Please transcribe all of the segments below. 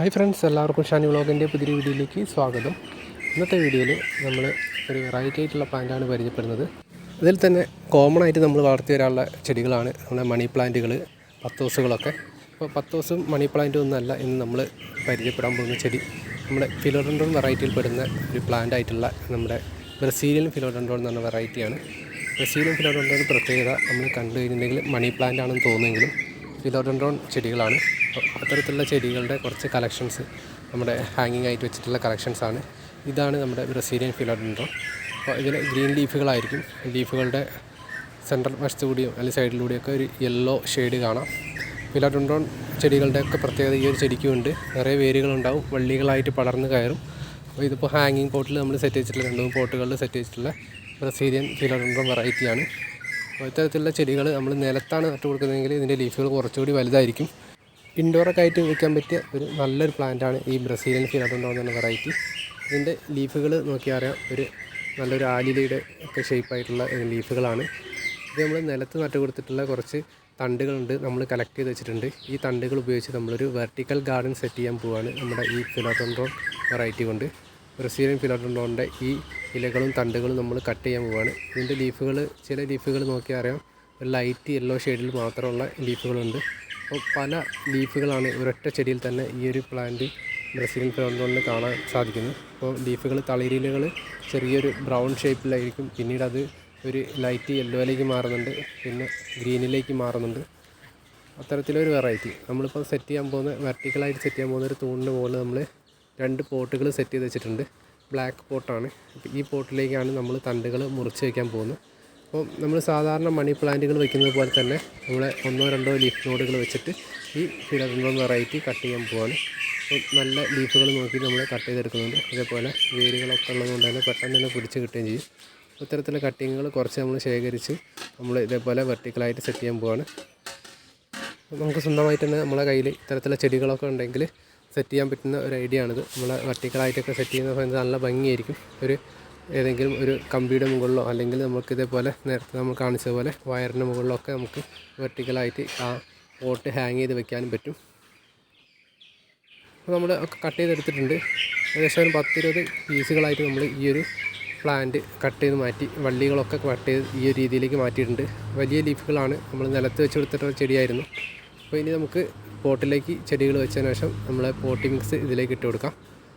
Hi friends എല്ലാവർക്കും ഷാനി വ്ളോഗിന്റെ പുതിയ വീഡിയോയിലേക്ക് സ്വാഗതം. ഇന്നത്തെ വീഡിയോയിൽ നമ്മൾ ഒരു വെറൈറ്റി ആയിട്ടുള്ള പ്ലാന്റാണ് പരിചയപ്പെടുന്നത്. ഇതിൽ തന്നെ കോമൺ ആയിട്ട് നമ്മൾ വളർത്തി വരാനുള്ള ചെടികളാണ് നമ്മുടെ മണി പ്ലാന്റുകൾ പത്തോസുകളൊക്കെ. അപ്പോൾ പത്തോസും മണി പ്ലാന്റും ഒന്നല്ല ഇന്ന് നമ്മൾ പരിചയപ്പെടാൻ പോകുന്ന ചെടി. നമ്മുടെ ഫിലോഡൻഡ്രോൺ വെറൈറ്റിയിൽ പെടുന്ന ഒരു പ്ലാന്റ് ആയിട്ടുള്ള നമ്മുടെ ബ്രസീലിയൻ ഫിലോഡൻഡ്രോൺ എന്ന് പറഞ്ഞ വെറൈറ്റിയാണ് ബ്രസീലിയൻ ഫിലോഡൻഡ്രോൺ പ്രത്യേകത നമ്മൾ കണ്ടു കഴിഞ്ഞിട്ടുണ്ടെങ്കിൽ മണി പ്ലാന്റ് ആണെന്ന് തോന്നുമെങ്കിലും ഫിലോഡൻഡ്രോൺ ചെടികളാണ്. അത്തരത്തിലുള്ള ചെടികളുടെ കുറച്ച് കളക്ഷൻസ് നമ്മുടെ ഹാങ്ങിങ് ആയിട്ട് വെച്ചിട്ടുള്ള കളക്ഷൻസ് ആണ്. ഇതാണ് നമ്മുടെ ബ്രസീലിയൻ ഫിലോഡൻഡ്രോൺ അപ്പോൾ ഇതിൽ ഗ്രീൻ ലീഫുകളായിരിക്കും ലീഫുകളുടെ സെൻട്രൽ വശത്തു കൂടിയും അല്ലെങ്കിൽ സൈഡിലൂടെയൊക്കെ ഒരു യെല്ലോ ഷെയ്ഡ് കാണാം. ഫിലോഡൻഡ്രോൺ ചെടികളുടെ ഒക്കെ പ്രത്യേകത ഈ ഒരു ചെടിക്കുമുണ്ട് നിറയെ വേരുകളുണ്ടാവും. വള്ളികളായിട്ട് പടർന്ന് കയറും. അപ്പോൾ ഇതിപ്പോൾ ഹാങ്ങിങ് പോട്ടിൽ നമ്മൾ സെറ്റ് ചെയ്തിട്ടുള്ള രണ്ട് മൂന്ന് പോട്ടുകളിൽ സെറ്റ് ചെയ്തിട്ടുള്ള ബ്രസീലിയൻ ഫിലോഡൻഡ്രോൺ വെറൈറ്റിയാണ് ഇത്തരത്തിലുള്ള ചെടികൾ നമ്മൾ നിലത്താണ് നട്ടു കൊടുക്കുന്നതെങ്കിൽ ഇതിന്റെ ലീഫുകൾ കുറച്ചുകൂടി വലുതായിരിക്കും. ഇൻഡോറൊക്കെ ആയിട്ട് വെക്കാൻ പറ്റിയ ഒരു നല്ലൊരു പ്ലാന്റാണ് ഈ ബ്രസീലിയൻ ഫിലോഡൻഡ്രോൺ എന്ന വെറൈറ്റി ഇതിന്റെ ലീഫുകൾ നോക്കിയാൽ അറിയാം ഒരു നല്ലൊരു ആലിലയുടെ ഒക്കെ ഷേപ്പായിട്ടുള്ള ലീഫുകളാണ്. ഇത് നമ്മൾ നിലത്ത് നട്ടു കൊടുത്തിട്ടുള്ള കുറച്ച് തണ്ടുകളുണ്ട് നമ്മൾ കളക്ട് ചെയ്ത് വെച്ചിട്ടുണ്ട്. ഈ തണ്ടുകൾ ഉപയോഗിച്ച് നമ്മളൊരു വെർട്ടിക്കൽ ഗാർഡൻ സെറ്റ് ചെയ്യാൻ പോവാണ് നമ്മുടെ ഈ ഫിലോഡൻഡ്രോൺ വെറൈറ്റി കൊണ്ട്. ബ്രസീലിയൻ ഫിലോഡൻഡ്രോണിന്റെ ഈ ഇലകളും തണ്ടുകളും നമ്മൾ കട്ട് ചെയ്യാൻ പോവുകയാണ് ഇതിന്റെ ലീഫുകൾ ചില ലീഫുകൾ നോക്കിയാൽ അറിയാം. ഒരു ലൈറ്റ് യെല്ലോ ഷെയ്ഡിൽ മാത്രമുള്ള ലീഫുകളുണ്ട്. അപ്പോൾ പല ലീഫുകളാണ് ഒരൊറ്റ ചെടിയിൽ തന്നെ ഈ ഒരു പ്ലാന്റ് ബ്രസീലിയൻ ഫിലോഡൻഡ്രോണിൽ കാണാൻ സാധിക്കുന്നു അപ്പോൾ ലീഫുകൾ തളിരിലകൾ ചെറിയൊരു ബ്രൗൺ ഷേപ്പിലായിരിക്കും പിന്നീട് അത് ഒരു ലൈറ്റ് യെല്ലോയിലേക്ക് മാറുന്നുണ്ട്. പിന്നെ ഗ്രീനിലേക്ക് മാറുന്നുണ്ട്. അത്തരത്തിലൊരു വെറൈറ്റി നമ്മളിപ്പോൾ സെറ്റ് ചെയ്യാൻ പോകുന്ന വെർട്ടിക്കലായിട്ട് സെറ്റ് ചെയ്യാൻ പോകുന്ന ഒരു തൂണിന് മുകളിൽ നമ്മൾ രണ്ട് പോട്ടുകൾ സെറ്റ് ചെയ്ത് വെച്ചിട്ടുണ്ട്. ബ്ലാക്ക് പോട്ടാണ് ഈ പോട്ടിലേക്കാണ് നമ്മൾ തണ്ടുകൾ മുറിച്ച് വയ്ക്കാൻ പോകുന്നത്. അപ്പോൾ നമ്മൾ സാധാരണ മണി പ്ലാന്റുകൾ വെക്കുന്നത് പോലെ തന്നെ നമ്മൾ ഒന്നോ രണ്ടോ ലീഫ് നോഡുകൾ വെച്ചിട്ട് ഈ ഫിലറിന്റെ വെറൈറ്റി കട്ട് ചെയ്യാൻ പോവാണ്. അപ്പോൾ നല്ല ലീഫുകൾ നോക്കി നമ്മൾ കട്ട് ചെയ്തെടുക്കുന്നുണ്ട്. അതേപോലെ വേരുകളൊക്കെ ഉള്ളതുകൊണ്ട് തന്നെ പെട്ടെന്ന് തന്നെ പിടിച്ച് കിട്ടുകയും ചെയ്യും. ഇത്തരത്തിലുള്ള കട്ടിങ്ങുകൾ കുറച്ച് നമ്മൾ ശേഖരിച്ച് നമ്മൾ ഇതേപോലെ വെർട്ടിക്കലായിട്ട് സെറ്റ് ചെയ്യാൻ പോവാണ്. നമുക്ക് സ്വന്തമായിട്ട് തന്നെ നമ്മളെ കയ്യിൽ ഇത്തരത്തിലുള്ള ചെടികളൊക്കെ ഉണ്ടെങ്കിൽ സെറ്റ് ചെയ്യാൻ പറ്റുന്ന ഒരു ഐഡിയ ആണിത്. നമ്മൾ വെർട്ടിക്കലായിട്ടൊക്കെ സെറ്റ് ചെയ്യുന്ന സമയത്ത് നല്ല ഭംഗിയായിരിക്കും. ഒരു ഏതെങ്കിലും ഒരു കമ്പിയുടെ മുകളിലോ അല്ലെങ്കിൽ നമുക്ക് ഇതേപോലെ നേരത്തെ നമ്മൾ കാണിച്ച പോലെ വയറിന്റെ മുകളിലൊക്കെ നമുക്ക് വെർട്ടിക്കലായിട്ട് ആ പോട്ട് ഹാങ് ചെയ്ത് വെക്കാനും പറ്റും. അപ്പോൾ നമ്മൾ ഒക്കെ കട്ട് ചെയ്തെടുത്തിട്ടുണ്ട്. ഏകദേശം ഒരു പത്തിരുപത് പീസുകളായിട്ട് നമ്മൾ ഈ ഒരു പ്ലാന്റ് കട്ട് ചെയ്ത് മാറ്റി വള്ളികളൊക്കെ കട്ട് ചെയ്ത് ഈ ഒരു രീതിയിലേക്ക് മാറ്റിയിട്ടുണ്ട്. വലിയ ലീഫുകളാണ് നമ്മൾ നിലത്ത് വെച്ച് കൊടുത്തിട്ടുള്ള ചെടിയായിരുന്നു. അപ്പോൾ ഇനി നമുക്ക് പോട്ടിലേക്ക് ചെടികൾ വെച്ചതിന് ശേഷം നമ്മൾ പോട്ടി മിക്സ് ഇതിലേക്ക് ഇട്ട് കൊടുക്കാം.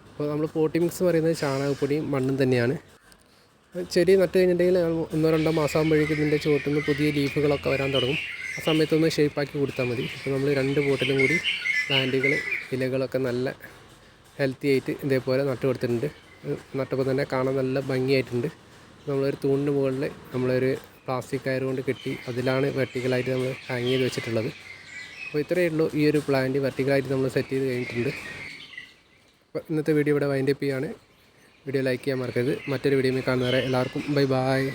അപ്പോൾ നമ്മൾ പോട്ടി മിക്സ് പറയുന്നത് ചാണകപ്പൊടിയും മണ്ണും തന്നെയാണ്. ചെടി നട്ട് കഴിഞ്ഞിട്ടുണ്ടെങ്കിൽ ഒന്നോ രണ്ടോ മാസം ആകുമ്പോഴേക്കും ഇതിന്റെ ചുവട്ടിൽ നിന്ന് പുതിയ ലീഫുകളൊക്കെ വരാൻ തുടങ്ങും. ആ സമയത്തൊന്ന് ഷേപ്പാക്കി കൊടുത്താൽ മതി. അപ്പോൾ നമ്മൾ രണ്ട് പോട്ടിലും കൂടി പ്ലാന്റുകൾ ഇലകളൊക്കെ നല്ല ഹെൽത്തി ആയിട്ട് ഇതേപോലെ നട്ട് കൊടുത്തിട്ടുണ്ട്. നട്ടപ്പോൾ തന്നെ കാണാൻ നല്ല ഭംഗിയായിട്ടുണ്ട്. നമ്മളൊരു തൂണിന് മുകളിൽ നമ്മളൊരു പ്ലാസ്റ്റിക് കയർ കൊണ്ട് കെട്ടി അതിലാണ് വെർട്ടിക്കലായിട്ട് നമ്മൾ ഹാങ് ചെയ്ത് വെച്ചിട്ടുള്ളത്. അപ്പോൾ ഇത്രയേ ഉള്ളൂ ഈ ഒരു പ്ലാന്റ് വെർട്ടിക്കലായിട്ട് നമ്മൾ സെറ്റ് ചെയ്ത് കഴിഞ്ഞിട്ടുണ്ട്. അപ്പോൾ ഇന്നത്തെ വീഡിയോ ഇവിടെ വൈൻഡപ്പ് ചെയ്യാണ്. വീഡിയോ ലൈക്ക് ചെയ്യാൻ മറക്കരുത്. മറ്റൊരു വീഡിയോ കാണുന്നവരെ എല്ലാവർക്കും ബൈ ബായ്